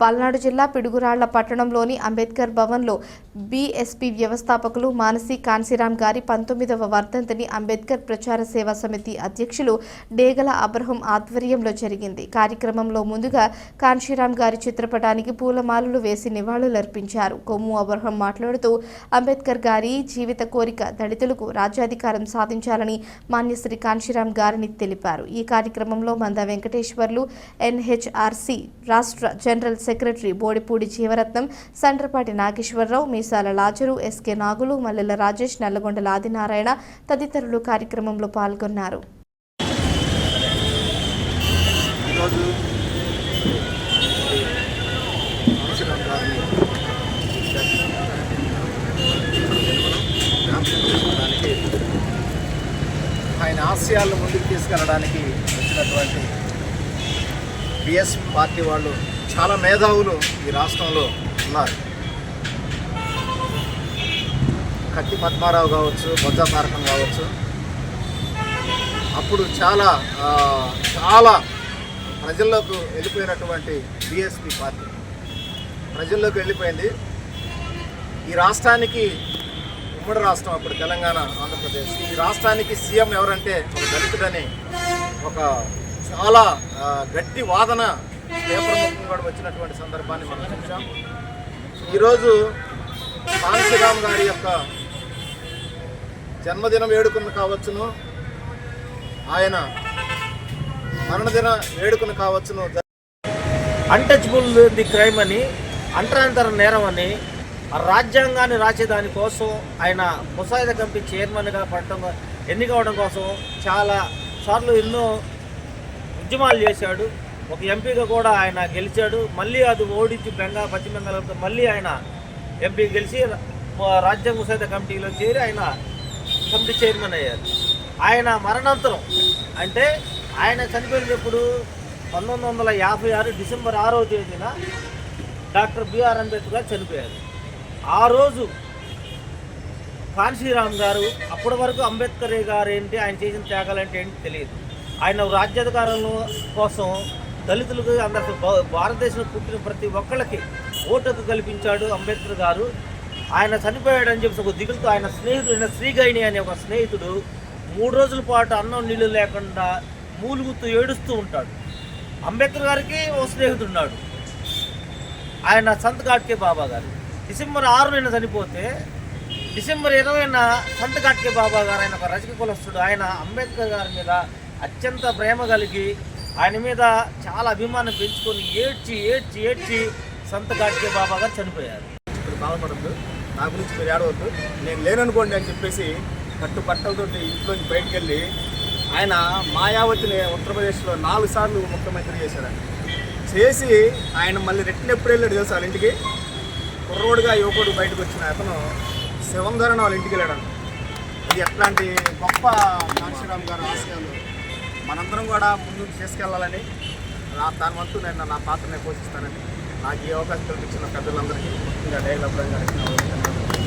పల్నాడు జిల్లా పిడుగురాళ్ళ పట్టణంలోని అంబేద్కర్ భవన్లో బీఎస్పీ వ్యవస్థాపకులు మానసి కాన్సీరాం గారి పంతొమ్మిదవ వర్ధంతిని అంబేద్కర్ ప్రచార సేవా సమితి అధ్యక్షులు డేగల అబ్రహం ఆధ్వర్యంలో జరిగింది. కార్యక్రమంలో ముందుగా కాన్షీరాం గారి చిత్రపటానికి పూలమాలలు వేసి నివాళులర్పించారు. కొమ్ము అబ్రహం మాట్లాడుతూ అంబేద్కర్ గారి జీవిత కోరిక దళితులకు రాజ్యాధికారం సాధించాలని మాన్యశ్రీ కాన్షీరాం గారిని తెలిపారు. ఈ కార్యక్రమంలో మంద వెంకటేశ్వర్లు ఎన్హెచ్ఆర్సీ రాష్ట్ర general secretary Bodipudi Jeevaratnam Sandrapati Nageswararao Meesala Lazar SK Nagulu Mallela Rajesh Nallagondala Adinarayana తదితరులు కార్యక్రమంలో పాల్గొన్నారు. ఆయన ఆశయాలను ముందుకు తీసుకెళ్ళడానికి వచ్చినటువంటి బిఎస్ పార్టీ వాళ్ళు చాలా మేధావులు ఈ రాష్ట్రంలో ఉన్నారు. కట్టి పద్మారావు కావచ్చు బొజ్జా తారకం కావచ్చు. అప్పుడు చాలా చాలా ప్రజల్లోకి వెళ్ళిపోయినటువంటి బిఎస్పి పార్టీ. ప్రజల్లోకి వెళ్ళిపోయింది. ఈ రాష్ట్రానికి ఉమ్మడి రాష్ట్రం అప్పుడు తెలంగాణ ఆంధ్రప్రదేశ్. ఈ రాష్ట్రానికి సీఎం ఎవరంటే ఒక దళితుడని ఒక చాలా గట్టి వాదన పేపర్ ముఖం కూడా వచ్చినటువంటి సందర్భాన్ని మనం చూసాం ఈరోజు కాంశీరామ్ గారి యొక్క జన్మదిన వేడుకను కావచ్చును. ఆయన మరణదిన వేడుకను కావచ్చును. అన్టచబుల్ ది క్రైమ్ అని అంటరాంతర నేరం అని రాజ్యాంగాన్ని రాసేదాని కోసం ఆయన ముసాయిదా కమిటీ చైర్మన్గా పడటం ఎన్నికవడం కోసం చాలా సార్లు ఎన్నో ఉద్యమాలు చేశాడు. ఒక ఎంపీగా కూడా ఆయన గెలిచాడు. మళ్ళీ అది ఓడించి బెంగా పశ్చిమ బెంగాల్తో మళ్ళీ ఆయన ఎంపీ గెలిచి రాజ్యాంగ ముసాయిదా కమిటీలో చేరి ఆయన కమిటీ చైర్మన్ అయ్యారు. ఆయన మరణాంతరం అంటే ఆయన చనిపోయినప్పుడు పంతొమ్మిది వందల యాభై ఆరు డిసెంబర్ ఆరో తేదీన డాక్టర్ బిఆర్ అంబేద్కర్ చనిపోయారు. ఆ రోజు కాన్శీరామ్ గారు అప్పటి వరకు అంబేద్కర్ గారు ఏంటి ఆయన చేసిన త్యాగాలు అంటే ఏంటి తెలియదు. ఆయన రాజ్యాధికారంలో కోసం దళితులకు అందరికి భా- భారతదేశంలో పుట్టిన ప్రతి ఒక్కళ్ళకి ఓటుకు కల్పించాడు అంబేద్కర్ గారు. ఆయన చనిపోయాడు అని చెప్పి ఒక దిగులుతో ఆయన స్నేహితుడైన శ్రీగైని అనే ఒక స్నేహితుడు మూడు రోజుల పాటు అన్నం నీళ్ళు లేకుండా మూలుగుతూ ఏడుస్తూ ఉంటాడు. అంబేద్కర్ గారికి ఓ స్నేహితుడు ఉన్నాడు ఆయన సంత్ ఘాట్కే బాబా గారు. డిసెంబర్ ఆరు నిన్న చనిపోతే డిసెంబర్ ఇరవైన సంత్ ఘాట్కే బాబా గారు ఆయన ఒక రజక కులస్తుడు. ఆయన అంబేద్కర్ గారి మీద అత్యంత ప్రేమ కలిగి ఆయన మీద చాలా అభిమానం పెంచుకొని ఏడ్చి ఏడ్చి ఏడ్చి సంత ఘాట్కే బాబా గారు చనిపోయారు. ఇప్పుడు బాధపడద్దు. నా గురించి మీరు ఏడవద్దు. నేను లేననుకోండి అని చెప్పేసి కట్టు పట్టలతో ఇంట్లోంచి బయటకు వెళ్ళి ఆయన మాయావతిని ఉత్తరప్రదేశ్లో నాలుగు సార్లు ముఖ్యమంత్రి చేశారండి చేసి ఆయన మళ్ళీ రిటర్న్ ఎప్పుడు వెళ్ళాడు తెలుసా వాళ్ళ ఇంటికి? కుర్రోడుగా యువకుడు బయటకు వచ్చిన అతను శివంధరణ వాళ్ళ ఇంటికి వెళ్ళాడు. ఇది ఎట్లాంటి గొప్ప కాంశీరామ్ గారు ఆశయాలు? మనందరం కూడా ముందుకు తీసుకెళ్ళాలని నా దాని వంతు నేను నా పాత్రనే పోషిస్తానని నాకు ఈ అవకాశం కల్పించిన పెద్దలందరికీ ముఖ్యంగా డైలాగ్ గారికి